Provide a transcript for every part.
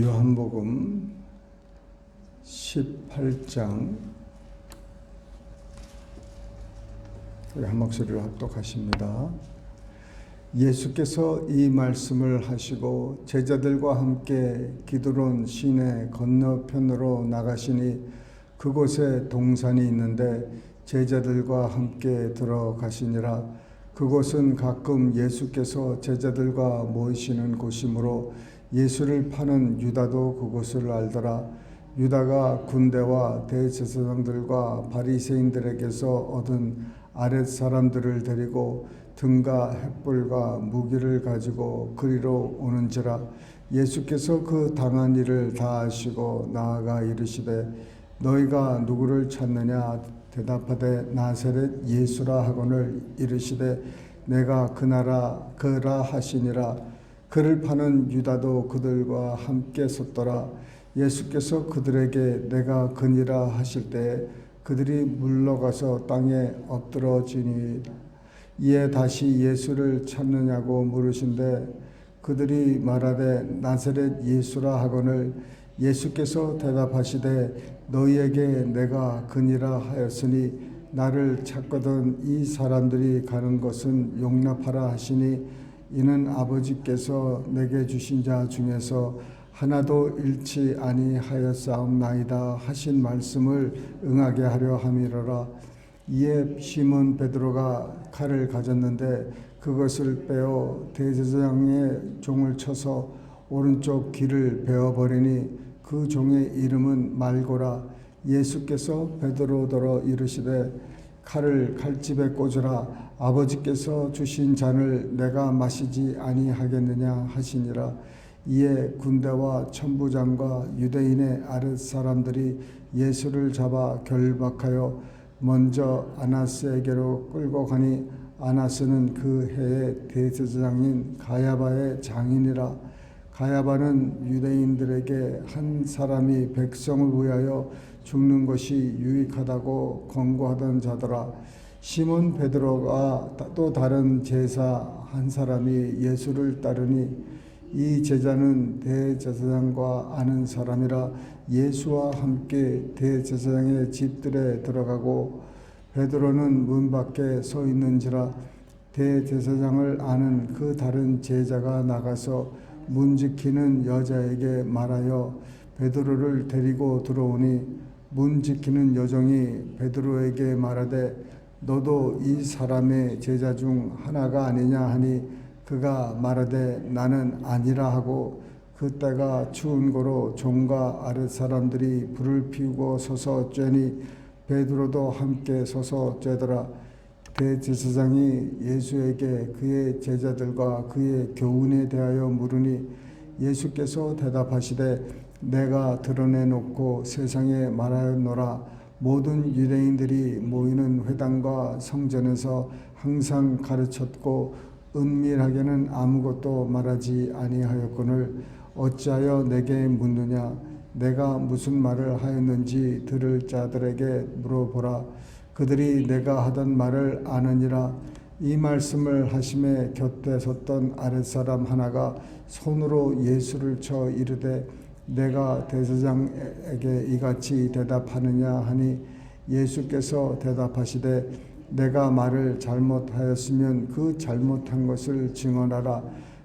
요한복음 18장 우리 한 목소리로 합독하십니다. 예수께서 이 말씀을 하시고 제자들과 함께 기드론 시내 건너편으로 나가시니 그곳에 동산이 있는데 제자들과 함께 들어가시니라 그곳은 가끔 예수께서 제자들과 모이시는 곳이므로 예수를 파는 유다도 그곳을 알더라. 유다가 군대와 대제사장들과 바리새인들에게서 얻은 아랫 사람들을 데리고 등과 횃불과 무기를 가지고 그리로 오는지라. 예수께서 그 당한 일을 다 아시고 나아가 이르시되 너희가 누구를 찾느냐? 대답하되 나사렛 예수라 하거늘 이르시되 내가 그나라 그라 하시니라 그를 파는 유다도 그들과 함께 섰더라. 예수께서 그들에게 내가 그니라 하실 때 그들이 물러가서 땅에 엎드러지니 이에 다시 예수를 찾느냐고 물으신데 그들이 말하되 나사렛 예수라 하거늘 예수께서 대답하시되 너희에게 내가 그니라 하였으니 나를 찾거든 이 사람들이 가는 것은 용납하라 하시니 이는 아버지께서 내게 주신 자 중에서 하나도 잃지 아니하였사옵나이다 하신 말씀을 응하게 하려 함이로라. 이에 시몬 베드로가 칼을 가졌는데 그것을 빼어 대제사장의 종을 쳐서 오른쪽 귀를 베어 버리니 그 종의 이름은 말고라. 예수께서 베드로더러 이르시되 칼을 칼집에 꽂으라. 아버지께서 주신 잔을 내가 마시지 아니하겠느냐 하시니라. 이에 군대와 천부장과 유대인의 아랫 사람들이 예수를 잡아 결박하여 먼저 아나스에게로 끌고 가니 아나스는 그 해의 대제사장인 가야바의 장인이라. 가야바는 유대인들에게 한 사람이 백성을 위하여 죽는 것이 유익하다고 권고하던 자더라. 시몬 베드로가 또 다른 제사 한 사람이 예수를 따르니 이 제자는 대제사장과 아는 사람이라 예수와 함께 대제사장의 집들에 들어가고 베드로는 문 밖에 서 있는지라 대제사장을 아는 그 다른 제자가 나가서 문 지키는 여자에게 말하여 베드로를 데리고 들어오니 문 지키는 여종이 베드로에게 말하되 너도 이 사람의 제자 중 하나가 아니냐 하니 그가 말하되 나는 아니라 하고 그때가 추운 고로 종과 아랫 사람들이 불을 피우고 서서 쬐니 베드로도 함께 서서 쬐더라. 대제사장이 예수에게 그의 제자들과 그의 교훈에 대하여 물으니 예수께서 대답하시되 내가 드러내놓고 세상에 말하였노라. 모든 유대인들이 모이는 회당과 성전에서 항상 가르쳤고 은밀하게는 아무것도 말하지 아니하였거늘 어찌하여 내게 묻느냐? 내가 무슨 말을 하였는지 들을 자들에게 물어보라. 그들이 내가 하던 말을 아느니라. 이 말씀을 하심에 곁에 섰던 아랫사람 하나가 손으로 예수를 쳐 이르되 내가 대제사장에게 이같이 대답하느냐 하니 예수께서 대답하시되 내가 말을 잘못하였으면 그 잘못한 것을 증언하라.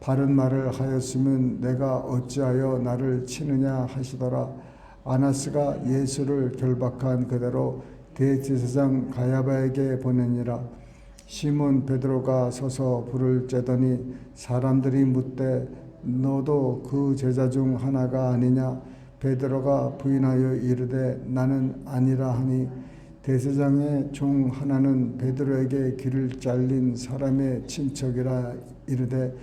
바른 말을 하였으면 내가 어찌하여 나를 치느냐 하시더라. 아나스가 예수를 결박한 그대로 대제사장 가야바에게 보내니라. 시몬 베드로가 서서 불을 쬐더니 사람들이 묻되 너도 그 제자 중 하나가 아니냐? 베드로가 부인하여 이르되 나는 아니라 하니 대제장의 종 하나는 베드로에게 귀를 잘린 사람의 친척이라 이르되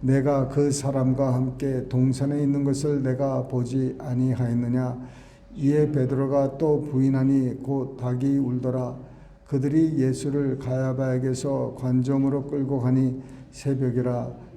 내가 그 사람과 함께 동산에 있는 것을 내가 보지 아니하였느냐? 이에 베드로가 또 부인하니 곧 닭이 울더라. 그들이 예수를 가야바에게서 관정으로 끌고 가니 새벽이라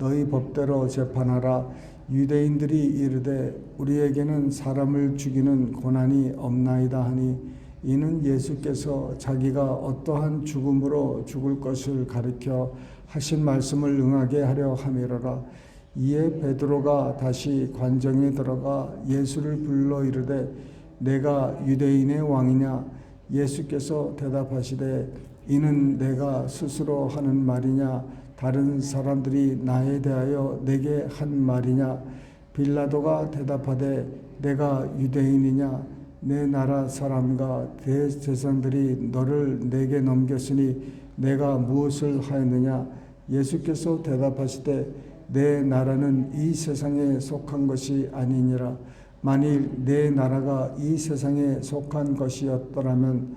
너희 법대로 재판하라. 유대인들이 이르되 우리에게는 사람을 죽이는 고난이 없나이다 하니 이는 예수께서 자기가 어떠한 죽음으로 죽을 것을 가리켜 하신 말씀을 응하게 하려 함이로라. 이에 베드로가 다시 관정에 들어가 예수를 불러 이르되 내가 유대인의 왕이냐 예수께서 대답하시되 이는 내가 스스로 하는 말이냐 다른 사람들이 나에 대하여 내게 한 말이냐? 빌라도가 대답하되 내가 유대인이냐? 내 나라 사람과 대제사장들이 너를 내게 넘겼으니 내가 무엇을 하였느냐? 예수께서 대답하시되 내 나라는 이 세상에 속한 것이 아니니라. 만일 내 나라가 이 세상에 속한 것이었더라면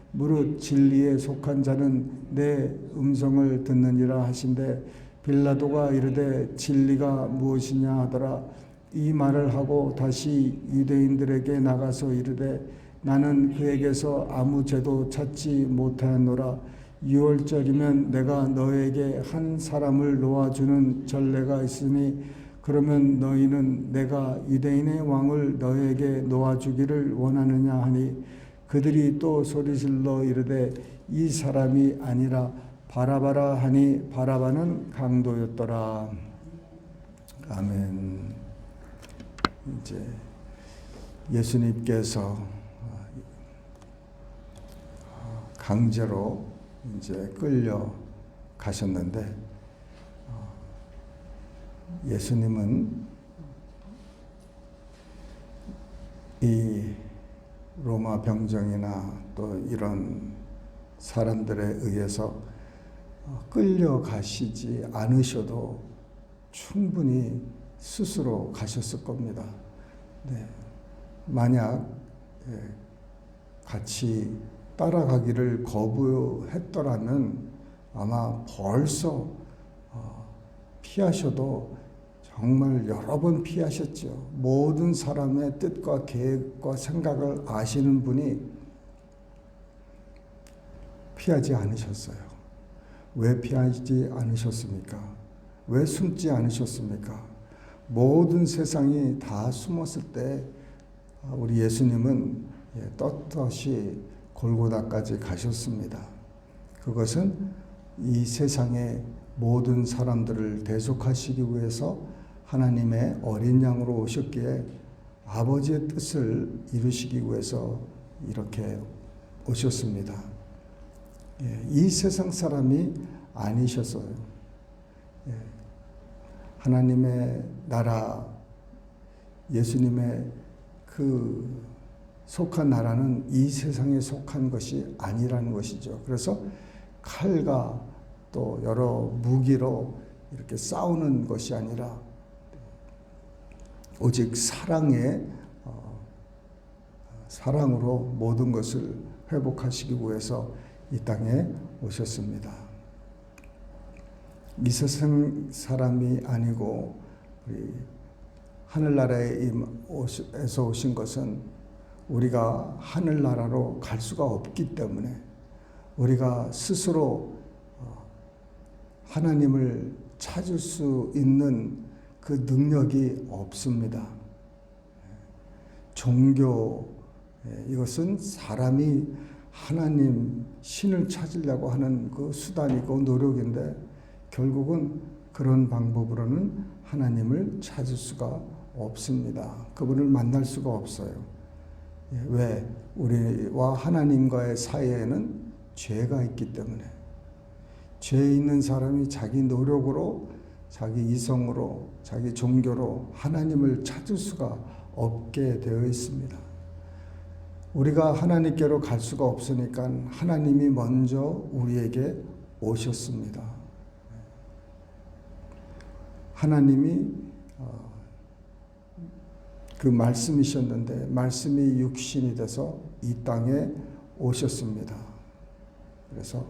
무릇 진리에 속한 자는 내 음성을 듣느니라 하신대 빌라도가 이르되 진리가 무엇이냐 하더라. 이 말을 하고 다시 유대인들에게 나가서 이르되 나는 그에게서 아무 죄도 찾지 못하였노라. 유월절이면 내가 너에게 한 사람을 놓아주는 전례가 있으니 그러면 너희는 내가 유대인의 왕을 너에게 놓아주기를 원하느냐 하니 그들이 또 소리질러 이르되 이 사람이 아니라 바라바라 하니 바라바는 강도였더라. 아멘. 이제 예수님께서 강제로 이제 끌려 가셨는데 예수님은 이 로마 병정이나 또 이런 사람들에 의해서 끌려가시지 않으셔도 충분히 스스로 가셨을 겁니다. 네. 만약 예, 같이 따라가기를 거부했더라면 아마 벌써 어, 피하셔도 정말 여러 번 피하셨죠. 모든 사람의 뜻과 계획과 생각을 아시는 분이 피하지 않으셨어요. 왜 피하지 않으셨습니까? 왜 숨지 않으셨습니까? 모든 세상이 다 숨었을 때 우리 예수님은 예, 떳떳이 골고다까지 가셨습니다. 그것은 이 세상의 모든 사람들을 대속하시기 위해서 하나님의 어린 양으로 오셨기에 아버지의 뜻을 이루시기 위해서 이렇게 오셨습니다. 예, 이 세상 사람이 아니셨어요. 예, 하나님의 나라, 예수님의 그 속한 나라는 이 세상에 속한 것이 아니라는 것이죠. 그래서 칼과 또 여러 무기로 이렇게 싸우는 것이 아니라 오직 사랑의 어, 사랑으로 모든 것을 회복하시기 위해서 이 땅에 오셨습니다. 이 세상 사람이 아니고 우리 하늘나라에서 오신 것은 우리가 하늘나라로 갈 수가 없기 때문에 우리가 스스로 어, 하나님을 찾을 수 있는 그 능력이 없습니다. 종교 예, 이것은 사람이 하나님 신을 찾으려고 하는 그 수단이고 노력인데 결국은 그런 방법으로는 하나님을 찾을 수가 없습니다. 그분을 만날 수가 없어요. 예, 왜? 우리와 하나님과의 사이에는 죄가 있기 때문에. 죄 있는 사람이 자기 노력으로 자기 이성으로 자기 종교로 하나님을 찾을 수가 없게 되어 있습니다. 우리가 하나님께로 갈 수가 없으니까 하나님이 먼저 우리에게 오셨습니다. 하나님이 어, 그 말씀이셨는데 말씀이 육신이 돼서 이 땅에 오셨습니다. 그래서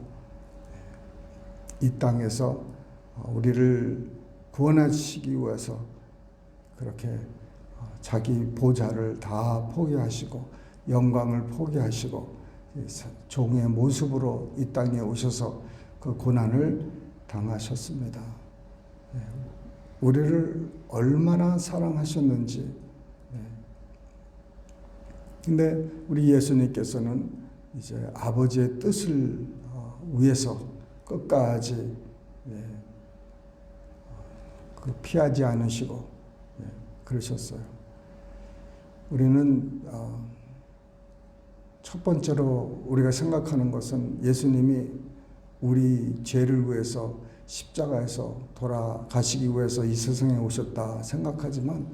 이 땅에서 우리를 구원하시기 위해서 그렇게 어, 자기 보좌를 다 포기하시고 영광을 포기하시고 종의 모습으로 이 땅에 오셔서 그 고난을 당하셨습니다. 예, 우리를 얼마나 사랑하셨는지. 예. 근데 우리 예수님께서는 이제 아버지의 뜻을 어, 위해서 끝까지 예, 그 피하지 않으시고 예, 그러셨어요. 우리는 어, 첫 번째로 우리가 생각하는 것은 예수님이 우리 죄를 위해서 십자가에서 돌아가시기 위해서 이 세상에 오셨다 생각하지만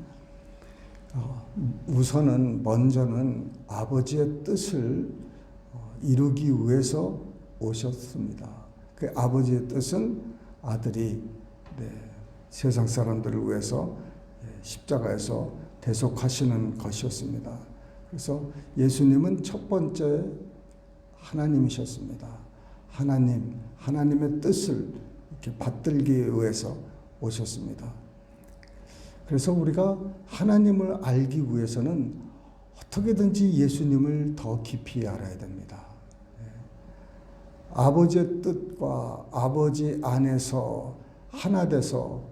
어, 우선은 먼저는 아버지의 뜻을 어, 이루기 위해서 오셨습니다. 그 아버지의 뜻은 아들이 네, 세상 사람들을 위해서 예, 십자가에서 대속하시는 것이었습니다. 그래서 예수님은 첫 번째 하나님이셨습니다. 하나님, 하나님의 뜻을 이렇게 받들기 위해서 오셨습니다. 그래서 우리가 하나님을 알기 위해서는 어떻게든지 예수님을 더 깊이 알아야 됩니다. 예. 아버지의 뜻과 아버지 안에서 하나 돼서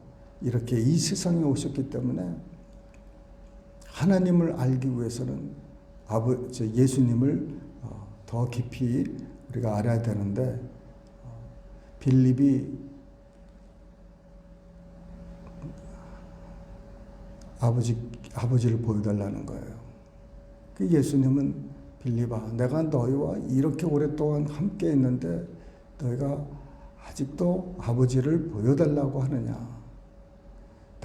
이렇게 이 세상에 오셨기 때문에 하나님을 알기 위해서는 아버지 예수님을 어, 더 깊이 우리가 알아야 되는데 어, 빌립이 아버지 아버지를 보여달라는 거예요. 그 예수님은 빌립아, 내가 너희와 이렇게 오랫동안 함께 있는데 너희가 아직도 아버지를 보여달라고 하느냐?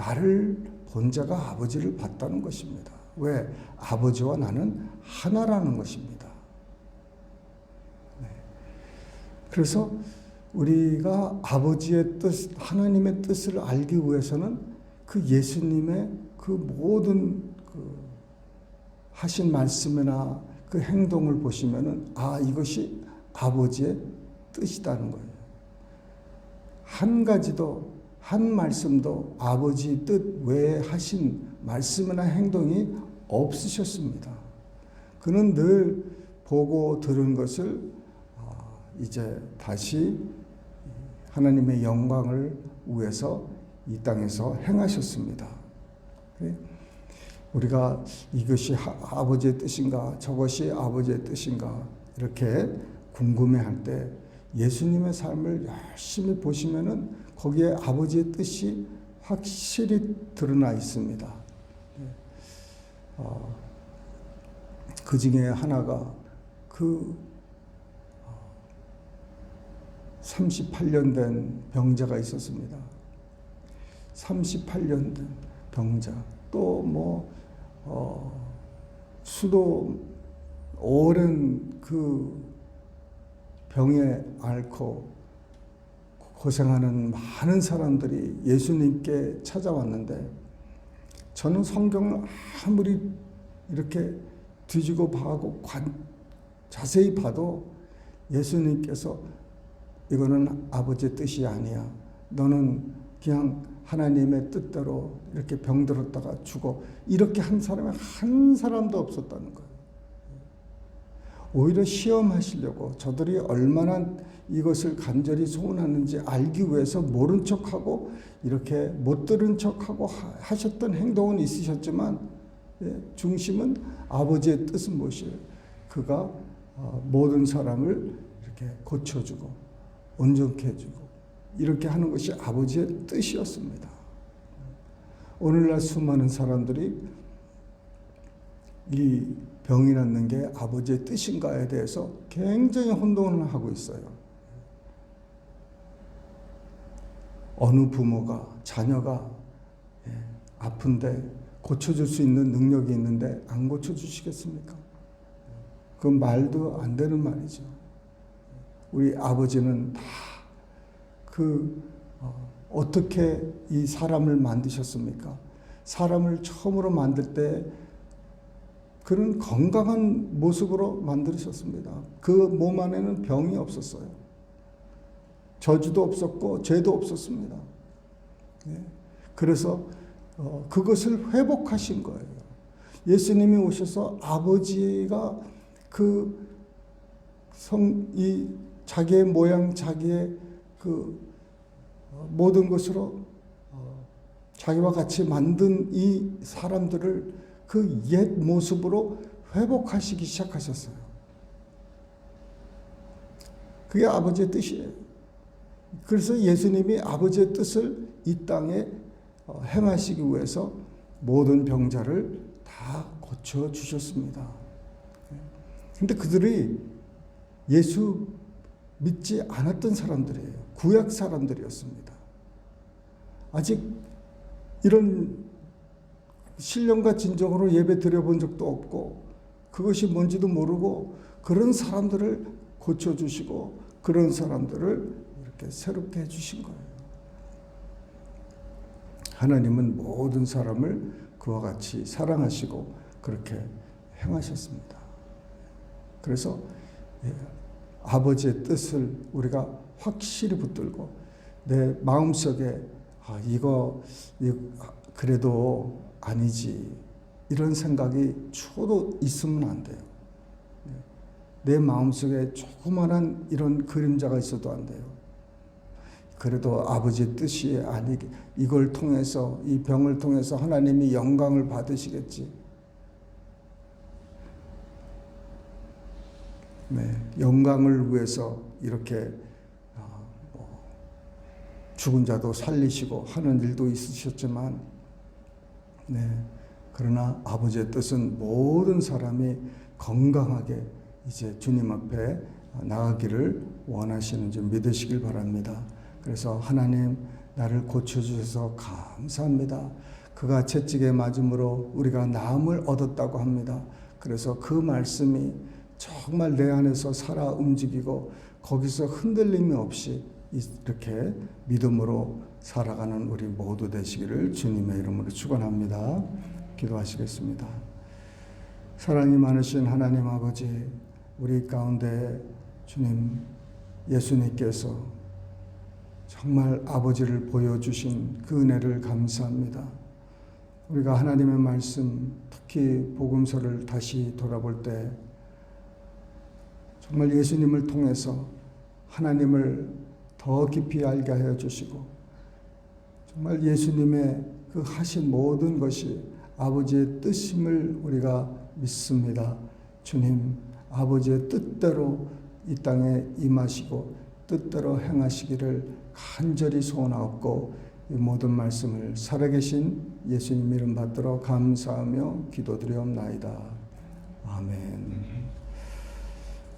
나를 본 자가 아버지를 봤다는 것입니다. 왜? 아버지와 나는 하나라는 것입니다. 네. 그래서 우리가 아버지의 뜻, 하나님의 뜻을 알기 위해서는 그 예수님의 그 모든 그 하신 말씀이나 그 행동을 보시면은 아 이것이 아버지의 뜻이다는 거예요. 한 가지도 한 말씀도 아버지 뜻 외에 하신 말씀이나 행동이 없으셨습니다. 그는 늘 보고 들은 것을 아, 이제 다시 하나님의 영광을 위해서 이 땅에서 행하셨습니다. 우리가 이것이 하- 아버지의 뜻인가, 저것이 아버지의 뜻인가 이렇게 궁금해할 때 예수님의 삶을 열심히 보시면은 거기에 아버지의 뜻이 확실히 드러나 있습니다. 네. 어, 그 중에 하나가 그 38년 된 병자가 있었습니다. 38년 된 병자. 또 뭐, 어, 수도 오랜 그 병에 앓고 고생하는 많은 사람들이 예수님께 찾아왔는데 저는 성경을 아무리 이렇게 뒤지고 봐고 관, 자세히 봐도 예수님께서 이거는 아버지의 뜻이 아니야. 너는 그냥 하나님의 뜻대로 이렇게 병들었다가 죽어. 이렇게 한 사람이 한 사람도 없었다는 거예요. 오히려 시험하시려고 저들이 얼마나 이것을 간절히 소원하는지 알기 위해서 모른 척하고 이렇게 못 들은 척하고 하- 하셨던 행동은 있으셨지만 예, 중심은 아버지의 뜻은 무엇이에요? 그가 어, 모든 사람을 이렇게 고쳐주고 온전케 해주고 이렇게 하는 것이 아버지의 뜻이었습니다. 오늘날 수많은 사람들이 이 병이 낫는 게 아버지의 뜻인가에 대해서 굉장히 혼동을 하고 있어요. 어느 부모가 자녀가 예, 아픈데 고쳐줄 수 있는 능력이 있는데 안 고쳐주시겠습니까? 그 말도 안 되는 말이죠. 우리 아버지는 다 그 어떻게 이 사람을 만드셨습니까? 사람을 처음으로 만들 때 그런 건강한 모습으로 만드셨습니다. 그 몸 안에는 병이 없었어요. 저주도 없었고 죄도 없었습니다. 예. 그래서 어, 그것을 회복하신 거예요. 예수님이 오셔서 아버지가 그 성, 이 자기의 모양, 자기의 그 어, 모든 것으로 어, 자기와 같이 만든 이 사람들을 그 옛 모습으로 회복하시기 시작하셨어요. 그게 아버지의 뜻이에요. 그래서 예수님이 아버지의 뜻을 이 땅에 어, 행하시기 위해서 모든 병자를 다 고쳐 주셨습니다. 근데 그들이 예수 믿지 않았던 사람들이에요. 구약 사람들이었습니다. 아직 이런 신령과 진정으로 예배 드려본 적도 없고 그것이 뭔지도 모르고 그런 사람들을 고쳐주시고 그런 사람들을 이렇게 새롭게 해주신 거예요. 하나님은 모든 사람을 그와 같이 사랑하시고 그렇게 행하셨습니다. 그래서 예, 아버지의 뜻을 우리가 확실히 붙들고 내 마음속에 아, 이거, 이거 그래도 아니지 이런 생각이 초도 있으면 안 돼요. 예, 내 마음속에 조그만한 이런 그림자가 있어도 안 돼요. 그래도 아버지의 뜻이 아니 이걸 통해서 이 병을 통해서 하나님이 영광을 받으시겠지. 네, 영광을 위해서 이렇게 어, 뭐 죽은 자도 살리시고 하는 일도 있으셨지만, 네, 그러나 아버지의 뜻은 모든 사람이 건강하게 이제 주님 앞에 나가기를 원하시는 줄 믿으시길 바랍니다. 그래서 하나님 나를 고쳐주셔서 감사합니다. 그가 채찍에 맞음으로 우리가 나음을 얻었다고 합니다. 그래서 그 말씀이 정말 내 안에서 살아 움직이고 거기서 흔들림이 없이 이렇게 믿음으로 살아가는 우리 모두 되시기를 주님의 이름으로 축원합니다. 기도하시겠습니다. 사랑이 많으신 하나님 아버지 우리 가운데 주님 예수님께서 정말 아버지를 보여주신 그 은혜를 감사합니다. 우리가 하나님의 말씀, 특히 복음서를 다시 돌아볼 때 정말 예수님을 통해서 하나님을 더 깊이 알게 하여 주시고 정말 예수님의 그 하신 모든 것이 아버지의 뜻임을 우리가 믿습니다. 주님, 아버지의 뜻대로 이 땅에 임하시고 뜻대로 행하시기를 간절히 소원하옵고 이 모든 말씀을 살아계신 예수님 이름 받들어 감사하며 기도드리옵나이다. 아멘.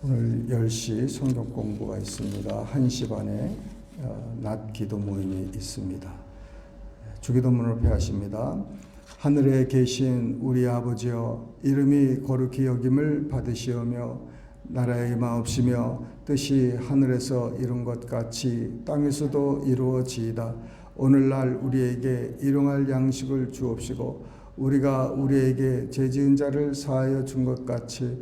오늘 10시 성경 공부가 있습니다. 1시 반에 어, 낮 기도 모임이 있습니다. 주기도문을 폐하십니다. 하늘에 계신 우리 아버지여 이름이 거룩히 여김을 받으시오며 나라의 임하옵시며 뜻이 하늘에서 이룬 것 같이 땅에서도 이루어지이다. 오늘날 우리에게 일용할 양식을 주옵시고 우리가 우리에게 죄지은 자를 사하여 준 것 같이